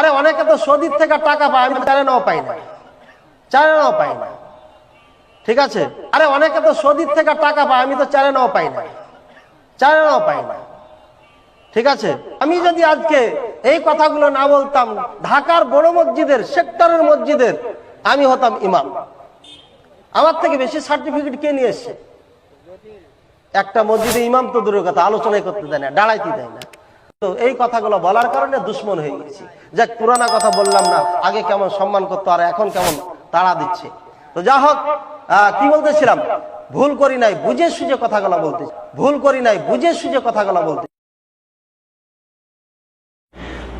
আরে অনেকে তো সৌদির থেকে টাকা পায়, আমি চারে নাও পাই না। চারে নাও পাই না। ঠিক আছে? আরে অনেকে তো সৌদির থেকে টাকা পায়, আমি তো চারে নাও পাই না। চারে নাও পাই না। ঠিক আছে? আমি যদি আজকে এই কথাগুলো না বলতাম, ঢাকার বড় মসজিদের, সেক্টরের মসজিদের, আমি হতাম ইমাম। আমার থেকে বেশি সার্টিফিকেট কে নিয়ে এসছে? একটা মসজিদে ইমাম তো দূরের কথা, আলোচনাই করতে দেয় না দাঁড়াইতে দেয় না। এই কথাগুলো বলার কারণে দুশ্মন হয়ে গেছি যাক, পুরানা কথা বললাম না, আগে কেমন সম্মান করতো আর এখন কেমন তাড়া দিচ্ছে। তো যা হোক কি বলতেছিলাম? ভুল করি নাই, বুঝে সুঝে কথাগুলো বলতে ভুল করি নাই, বুঝে সুঝে কথাগুলো বলতে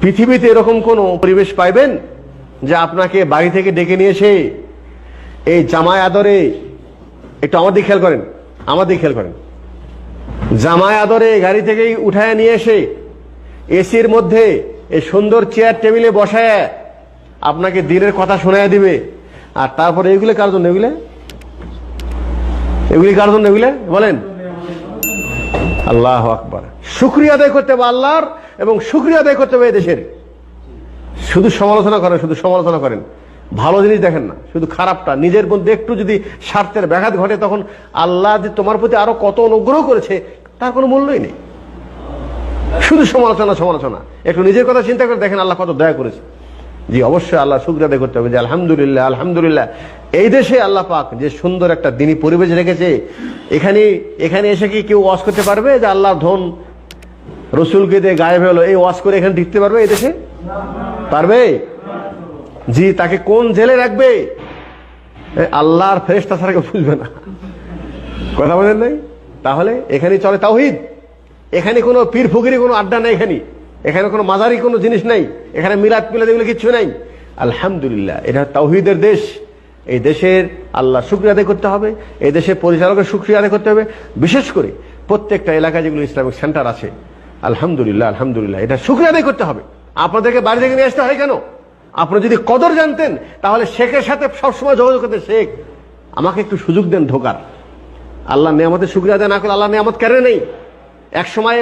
পৃথিবীতে এরকম কোনো পরিবেশ পাইবেন যে আপনাকে বাড়ি থেকে ডেকে নিয়ে এসে এই জামায় আদরে একটু আমাদের খেয়াল করেন আমাদের খেয়াল করেন। জামায় আদরে গাড়ি থেকেই উঠায় নিয়ে এসে এসির মধ্যে এই সুন্দর চেয়ার টেবিলে বসায় আপনাকে দিনের কথা শোনায় দিবে। আর তারপরে এগুলো কার জন্য এগুলো? এগুলি কার জন্য এগুলো? বলেন। আল্লাহ আকবার। শুক্রিয়া আদায় করতে হবে আল্লাহর এবং শুক্রিয়া আদায় করতে হবে দেশের। শুধু সমালোচনা করেন, শুধু সমালোচনা করেন। ভালো জিনিস দেখেন না, শুধু খারাপটা। নিজের মধ্যে একটু যদি স্বার্থের ব্যাঘাত ঘটে, তখন আল্লাহ যে তোমার প্রতি আরও কত অনুগ্রহ করেছে, তার কোনো মূল্যই নেই। শুধু সমালোচনা সমালোচনা। একটু নিজের কথা চিন্তা করে দেখেন আল্লাহ কত দয়া করেছে। জি, অবশ্যই আল্লাহ আদায় করতে হবে যে আলহামদুলিল্লাহ আলহামদুলিল্লাহ। এই দেশে আল্লাহ পাক যে সুন্দর একটা দিনী পরিবেশ রেখেছে, এখানে এখানে এসে কি কেউ ওয়াশ করতে পারবে যে আল্লাহ ধন রসুলকে দিয়ে গায়েব হলো এই ওয়াশ করে এখানে টিকতে পারবে এই দেশে? পারবে? জি, তাকে কোন জেলে রাখবে? আল্লাহর ফেরেস্তা ছাড়া কেউ খুলবে না। কথা বলেন নাই? তাহলে এখানে চলে তাওহিদ। এখানে কোনো পীর ফকিরি কোনো আড্ডা নাই এখানে। এখানে কোনো মাজারি কোনো জিনিস নাই। এখানে মিলাদ মিলাদ এগুলো কিচ্ছু নাই। আলহামদুলিল্লাহ, এটা তাওহিদের দেশ। এই দেশের আল্লাহ শুক্রিয়া আদায় করতে হবে। এই দেশের পরিচালকের শুক্রিয়া আদায় করতে হবে। বিশেষ করে প্রত্যেকটা এলাকায় যেগুলো ইসলামিক সেন্টার আছে। আলহামদুলিল্লাহ আলহামদুলিল্লাহ, এটা শুক্রিয়া আদায় করতে হবে। আপনাদেরকে বাড়ি থেকে নিয়ে আসতে হয় কেন? আপনি যদি কদর জানতেন, তাহলে শেখের সাথে সবসময় যোগাযোগ করতে শেখ। আমাকে একটু সুযোগ দেন ঢোকার। আল্লাহ নিয়ামতের শুক্রিয়া আদায় না করলে আল্লাহ নিয়ামত কেড়ে নেই। এক সময়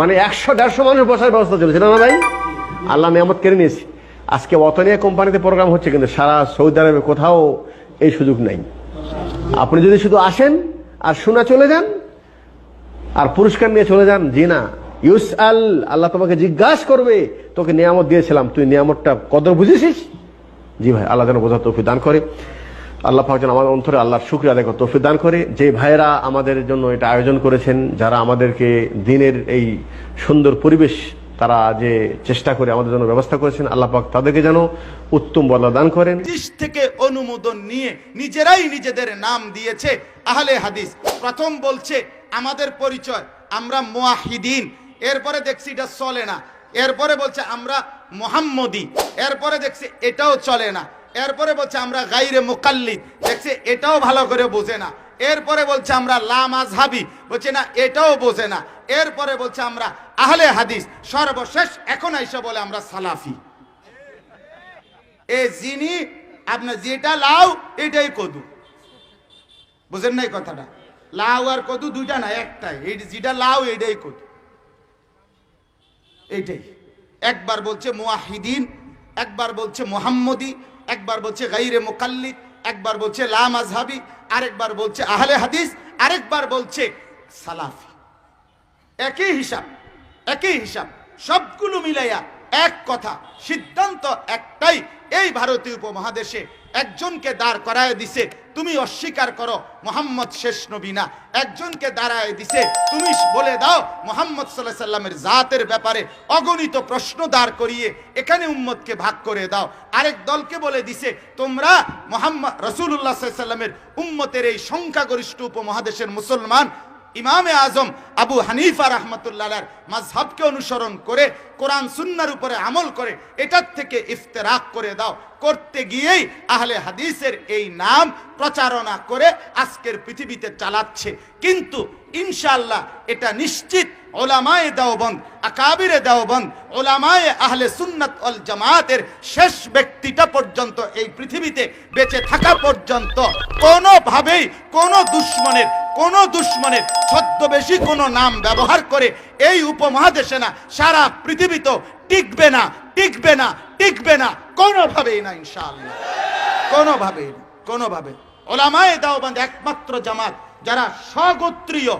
মানে একশো, দেড়শো মানুষ বসার ব্যবস্থা চলেছে না ভাই? আল্লাহ নিয়ামত কেড়ে নিয়েছি। আজকে অতনিয়া কোম্পানিতে প্রোগ্রাম হচ্ছে কিন্তু সারা সৌদি আরবে কোথাও এই সুযোগ নাই। আপনি যদি শুধু আসেন আর শোনা চলে যান, আর পুরস্কার নিয়ে চলে যান, জি না। ইউস আল, আল্লাহ তোমাকে জিজ্ঞাসা করবে, তোকে নিয়ামত দিয়েছিলাম। তুই নিয়ামতটা কদর বুঝেছিস? জি ভাই, আল্লাহ যেন বোঝা তৌফিক দান করে। আল্লাহ পাক যেন আমাদের অন্তরে আল্লাহর শুক্রিয়া আদায় করে তৌফিক দান করে। যে ভাইয়েরা আমাদের জন্য এটা আয়োজন করেছেন, যারা আমাদেরকে দিনের এই সুন্দর পরিবেশ তারা যে চেষ্টা করে আমাদের জন্য ব্যবস্থা করেছেন, আল্লাহ পাক তাদেরকে যেন উত্তম বদলা দান করেন। থেকে অনুমোদন নিয়ে নিজেরাই নিজেদের নাম দিয়েছে আহলে হাদিস। প্রথম বলছে, আমাদের পরিচয়, আমরা মুয়াহিদিন। এরপরে দেখছি এটা চলে না। এরপরে বলছে, আমরা মোহাম্মদি। এরপরে দেখছি, এটাও চলে না। এরপরে বলছে আমরা গাইরে মোকাল্লিদ। দেখছে, এটাও ভালো করে বোঝে না। এরপরে বলছে আমরা লামাজহাবি বলছে, না, এটাও বোঝে না। এরপরে বলছে আমরা আহলে হাদিস। সর্বশেষ এখন এসে বলে আমরা সালাফি। এ যিনি আপনার যেটা লাউ এটাই কদু। বুঝেন নাই কথাটা? লাউ আর কদু দুইটা না, একটাই। এই যেটা লাউ এটাই কদু। এইটাই। একবার বলছে মুয়াহিদিন, একবার বলছে মোহাম্মদি একবার বলছে গাইরে মোকাল্লি একবার বলছে লা আজহাবি আরেকবার বলছে আহলে হাদিস, আরেকবার বলছে সালাফি। একই হিসাব একই হিসাব, সবগুলো মিলাইয়া এক কথা, সিদ্ধান্ত একটাই, এই ভারতীয় উপমহাদেশে একজনকে দাঁড় করায় দিছে, তুমি অস্বীকার করো, মোহাম্মদ শেষ নবী না। একজনকে দাঁড়ায় দিছে, তুমি বলে দাও, মোহাম্মদ সাল্লাহ সাল্লামের জাতের ব্যাপারে অগণিত প্রশ্ন দাঁড় করিয়ে এখানে উম্মতকে ভাগ করে দাও। আরেক দলকে বলে দিছে, তোমরা মোহাম্মদ রসুল্লাহ সাল্লামের উম্মতের এই সংখ্যাগরিষ্ঠ উপমহাদেশের মুসলমান ইমামে আজম আবু হানিফা রহমতুল্লাহ মাঝহাবকে অনুসরণ করে কোরআন সুন্নার উপরে আমল করে এটার থেকে ইফতেরাক করে দাও। করতে গিয়েই আহলে হাদিসের এই নাম প্রচারণা করে আজকের পৃথিবীতে চালাচ্ছে। কিন্তু ইনশাল্লাহ এটা নিশ্চিত ওলামায়ে দেওবন্দ, আকাবিরে দেওবন্দ, ওলামায়ে আহলে সুন্নাত অল জামাতের শেষ ব্যক্তিটা পর্যন্ত এই পৃথিবীতে বেঁচে থাকা পর্যন্ত কোনোভাবেই কোনো দুশ্মনের কোনো দুশ্মনের ছদ্মবেশী কোনো নাম ব্যবহার করে এই উপমহাদেশে না, সারা পৃথিবীতেও টিকবে না টিকবে না টিকবে না, কোনোভাবেই না, ইনশাআল্লাহ। কোনোভাবেই না, কোনোভাবে। ওলামায়ে দাওবান্দ একমাত্র জামাত যারা স্বগোত্রীয়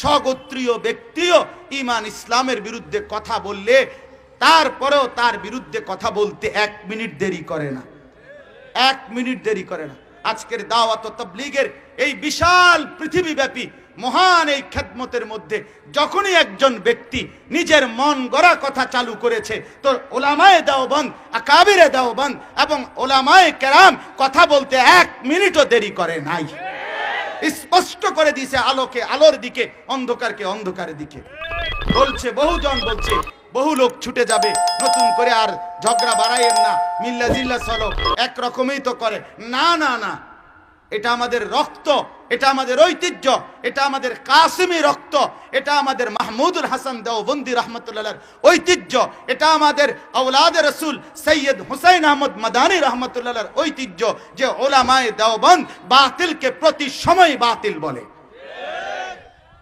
স্বগোত্রীয় ব্যক্তিও ইমান ইসলামের বিরুদ্ধে কথা বললে, তারপরেও তার বিরুদ্ধে কথা বলতে এক মিনিট দেরি করে না। এক মিনিট দেরি করে না। আজকের দাওয়াত তবলিগের এই বিশাল পৃথিবীব্যাপী মহান এই খেদমতের মধ্যে যখনই একজন ব্যক্তি নিজের মন গড়া কথা চালু করেছে, তো ওলামায়ে দেওবন্দ, আকাবিরে দেওবন্দ এবং ওলামায়ে কেরাম কথা বলতে এক মিনিটও দেরি করে নাই। স্পষ্ট করে দিয়েছে আলোকে, আলোর দিকে, অন্ধকারকে, অন্ধকারের দিকে। বলছে, বহুজন বলছে বহু লোক ছুটে যাবে। নতুন করে আর ঝগড়া বাড়াইয়েন না। মিল্লা জিল্লা চলো একরকমই তো করে। না না না। এটা আমাদের রক্ত। এটা আমাদের ঐতিহ্য। এটা আমাদের কাসিমি রক্ত। এটা আমাদের মাহমুদুল হাসান দেওবন্দি রহমতুল্লাহ ঐতিহ্য। এটা আমাদের আউলাদ রসুল সৈয়দ হুসাইন আহমদ মাদানী রহমতুল্লাহর ঐতিহ্য যে ওলামায়ে দেওবন্দ বাতিলকে প্রতি সময় বাতিল বলে।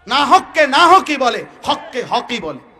না হককে না হকি বলে, হককে হকি বলে।